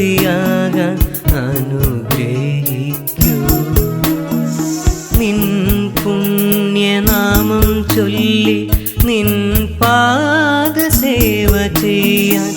കുഞ്ഞുദാസിയാകാൻ അനുഗ്രഹിക്കൂ. നിൻ പുണ്യനാമം ചൊല്ലി നിൻ പാദസേവ ചെയ്യാൻ